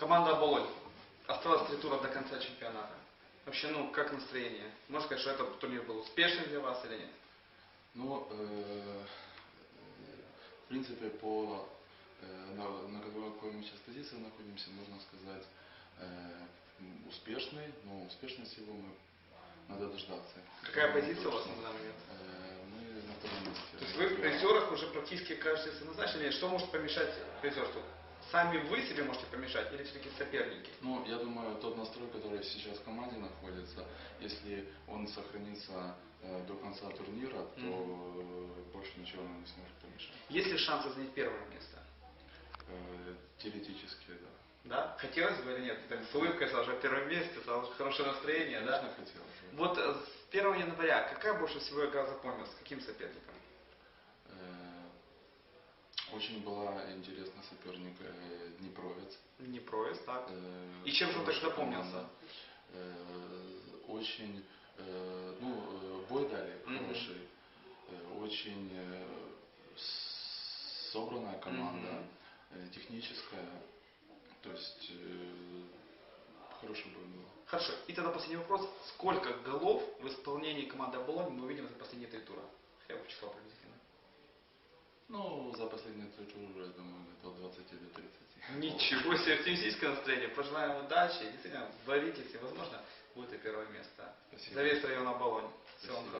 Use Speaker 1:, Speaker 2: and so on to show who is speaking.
Speaker 1: Команда Оболонь. Осталось три тура до конца чемпионата. Вообще, ну, как настроение? Можно сказать, что этот турнир был успешным для вас или нет?
Speaker 2: Ну, э, в принципе, по э, на, на какой мы сейчас позиции находимся, можно сказать, э, успешный, но успешность его мы надо дождаться.
Speaker 1: Какая позиция у вас на данный момент?
Speaker 2: Э, Мы на втором месте.
Speaker 1: То есть вы в призерах уже практически кажетесь назначены. Что может помешать призерству? Сами вы себе можете помешать или все-таки соперники?
Speaker 2: Ну, я думаю, тот настрой, который сейчас в команде находится, если он сохранится э, до конца турнира, то э, больше ничего нам не сможет помешать.
Speaker 1: Есть ли шансы занять первое место?
Speaker 2: Э, теоретически, да.
Speaker 1: Да? Хотелось бы или нет? Так, с улыбкой сразу в первом месте, сразу же хорошее настроение, да?
Speaker 2: Конечно, хотелось бы.
Speaker 1: Вот э, с 1 января какая больше всего игра запомнилась? С каким соперником?
Speaker 2: Очень была интересна соперник э, Днепровец.
Speaker 1: Днепроезд, так?
Speaker 2: Э,
Speaker 1: И чем же он так запомнился?
Speaker 2: Э, Очень, э, ну, э, бой дали хороший. Э, Очень э, собранная команда,
Speaker 1: Мгм.
Speaker 2: э, техническая. То есть э, хороший бой был.
Speaker 1: Хорошо. И тогда последний вопрос. Сколько голов в исполнении команды Оболонь мы увидим за последние три тура? Я бы число приблизительно.
Speaker 2: Ну, за последние три тура, я думаю, где-то от 20 до 30.
Speaker 1: Ничего себе, оптимистическое настроение. Пожелаем удачи. Действительно, боритесь, и, возможно, будет и первое место.
Speaker 2: Спасибо.
Speaker 1: За весь район Оболонь. Всего вам.